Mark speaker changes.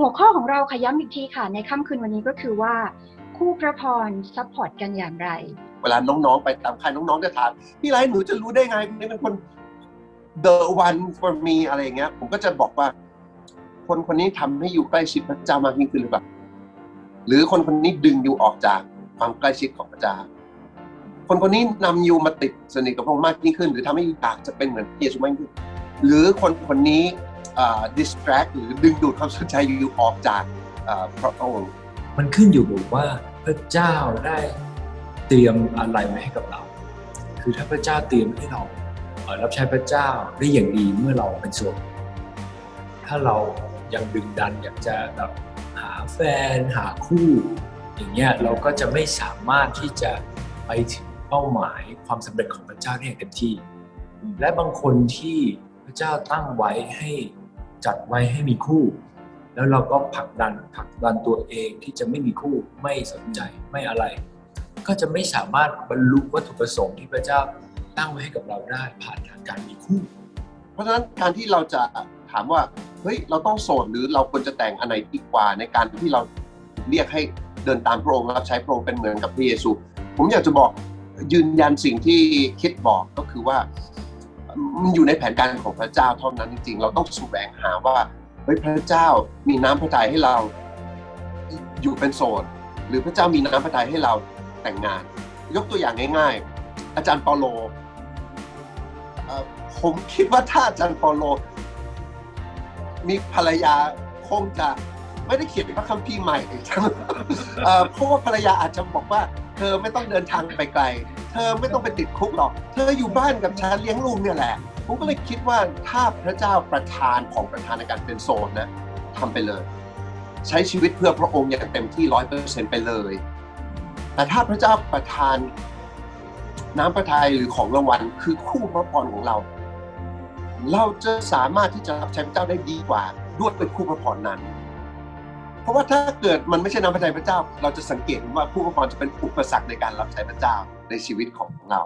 Speaker 1: หัวข้อของเราขย้ำอีกทีค่ะ ในค่ำคืนวันนี้ก็คือว่า คู่พระพรซัพพอร์ตกันอย่างไร
Speaker 2: เวลาน้องๆ ไปตามค่ายน้องๆจะถามพี่ไรหนูจะรู้ได้ไงคนนี้เป็นคน the one for me อะไรอย่างเงี้ย ผมก็จะบอกว่า คนคนนี้ทำให้อยู่ใกล้ชิดพระเจ้ามากยิ่งขึ้นหรือเปล่าหรือคนคนนี้ดึงอยู่ออกจากความใกล้ชิดของพระเจ้าคนคนนี้นำอยู่มาติดสนิทกับพระองค์มากยิ่งขึ้น หรือทำให้อยู่อยากจะเป็นเหมือนพระเยซูมากยิ่งขึ้นหรือคนคนนี้ distract หรือดึงดูดความสนใจอยู่ออกจากพระองค์
Speaker 3: มันขึ้นอยู่กับว่าพระเจ้าได้เตรียมอะไรไว้ให้กับเรา คือถ้าพระเจ้าเตรียมให้เรารับใช้พระเจ้าได้อย่างดีเมื่อเราเป็นโสดถ้าเรายังดึงดันอยากจะแบบหาแฟนหาคู่ อย่างเงี้ยเราก็จะไม่สามารถที่จะไปถึงเป้าหมายความสำเร็จของพระเจ้าได้อย่างเต็มที่ และบางคนที่พระเจ้าตั้งไว้ให้ จัดไว้ให้มีคู่ แล้วเราก็ผลักดันผลักดันตัวเองที่จะไม่มีคู่ไม่สนใจไม่อะไร ก็จะไม่สามารถบรรลุวัตถุประสงค์ที่พระเจ้าตั้งไว้ให้กับเราได้ผ่านทางการมีคู่
Speaker 2: เพราะฉะนั้นการที่เราจะถามว่าเฮ้ยเราต้องโสดหรือเราควรจะแต่งอันไหนดีกว่าในการที่เราเรียกให้เดินตามพระองค์รับใช้พระองค์เป็นเหมือนกับพระเยซู ผมอยากจะบอกยืนยันสิ่งที่คิดบอกก็คือว่า มันอยู่ในแผนการของพระเจ้าเท่านั้นจริงๆ เราต้องแสวงหาว่าเฮ้ยพระเจ้ามีน้ำพระทัยให้เราอยู่เป็นโสด หรือพระเจ้ามีน้ำพระทัยให้เราแต่งงาน ยกตัวอย่างง่าย ๆ อาจารย์เปาโลผมคิดว่าถ้าอาจารย์เปาโล มีภรรยาคงจะไม่ได้เขียนพระคัมภีร์ใหม่อ่อเพราะว่าภรรยาอาจจะบอกว่า เธอไม่ต้องเดินทางไปไกล เธอไม่ต้องไปติดคุกหรอก เธออยู่บ้านกับฉันเลี้ยงลูกเนี่ยแหละ ผมก็เลยคิดว่าถ้าพระเจ้าประทานของประทานในการเป็นโสดนะทำไปเลย ใช้ชีวิตเพื่อพระองค์อย่างเต็มที่ร้อยเปอร์เซ็นต์ไปเลย แต่ถ้าพระเจ้าประทานน้ำพระทัยหรือของรางวัลคือคู่พระพรของเรา เราจะสามารถที่จะรับใช้พระเจ้าได้ดีกว่าด้วยเป็นคู่พระพรนั้น เพราะว่าถ้าเกิดมันไม่ใช่น้ำพระทัยพระเจ้า เราจะสังเกตว่าคู่พระพรจะเป็นอุปสรรคในการรับใช้พระเจ้าในชีวิตของเรา